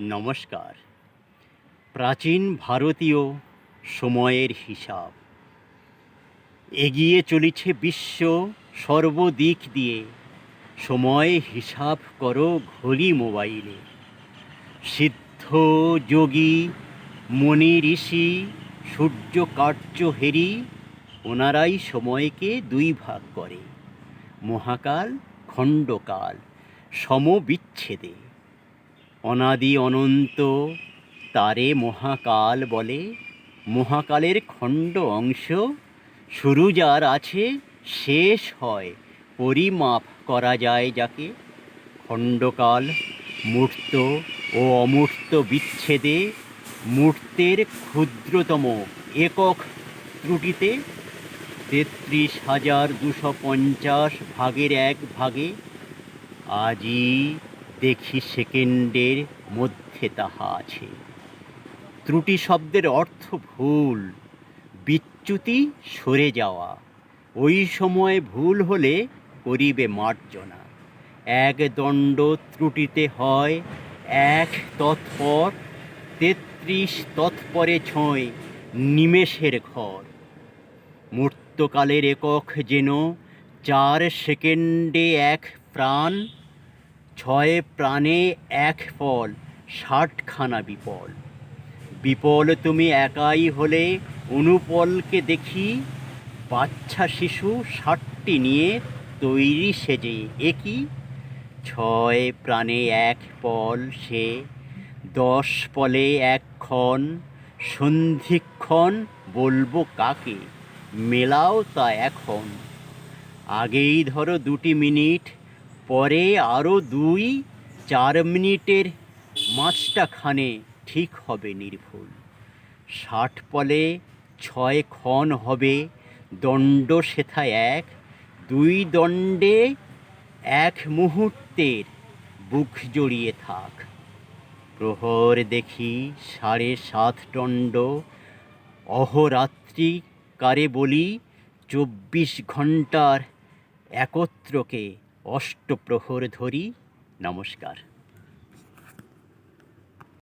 নমস্কার। প্রাচীন ভারতীয় সময়ের হিসাব। এগিয়ে চলেছে বিশ্ব সর্বদিক দিয়ে। সময় হিসাব করো ঘড়ি মোবাইলে। সিদ্ধ যোগী মণি ঋষি, সূর্য কার্য হেরি, ওনারাই সময়কে দুই ভাগ করে। মহাকাল, খণ্ডকাল, সমবিচ্ছেদে। অনাদি অনন্ত, তারে মহাকাল বলে। মহাকালের খণ্ড অংশ, শুরু যার আছে, শেষ হয়, পরিমাপ করা যায় যাকে। খণ্ডকাল, মূর্ত ও অমূর্ত বিচ্ছেদে, মূর্তের ক্ষুদ্রতম একক ত্রুটিতে, তেত্রিশ হাজার দুশো পঞ্চাশ ভাগের এক ভাগে। আজই দেখি সেকেন্ডের মধ্যে তাহা আছে। ত্রুটি শব্দের অর্থ ভুল। বিচ্যুতি সরে যাওয়া। ওই সময় ভুল হলে করিবে মার্জনা। এক দণ্ড ত্রুটিতে হয়, এক তৎপর, তেত্রিশ তৎপরে ছয় নিমেষের ঘর। মূর্তকালের একক যেন চার সেকেন্ডে এক প্রাণ ছয় প্রাণে এক ফল, ষাটখানা বিপল। বিপল তুমি একাই হলে অনুপলকে দেখি, বাচ্চা শিশু ষাটটি নিয়ে তৈরি সেজে একই ছয় প্রাণে এক পল সে, দশ পলে এক ক্ষণ, সন্ধিক্ষণ বলব কাকে, মেলাও তা এখন। আগেই ধরো দুটি মিনিট পরে আরও দুই, চার মিনিটের মাছটা খানে ঠিক হবে নির্ভুল। ষাট পলে ছয় ক্ষণ হবে, দণ্ড সেথা এক, দুই দণ্ডে এক মুহূর্তের বুক জড়িয়ে থাক। প্রহর দেখি সাড়ে সাত দণ্ড, অহরাত্রি কারে বলি চব্বিশ ঘণ্টার একত্রকে অষ্টপ্রহর ধরি নমস্কার।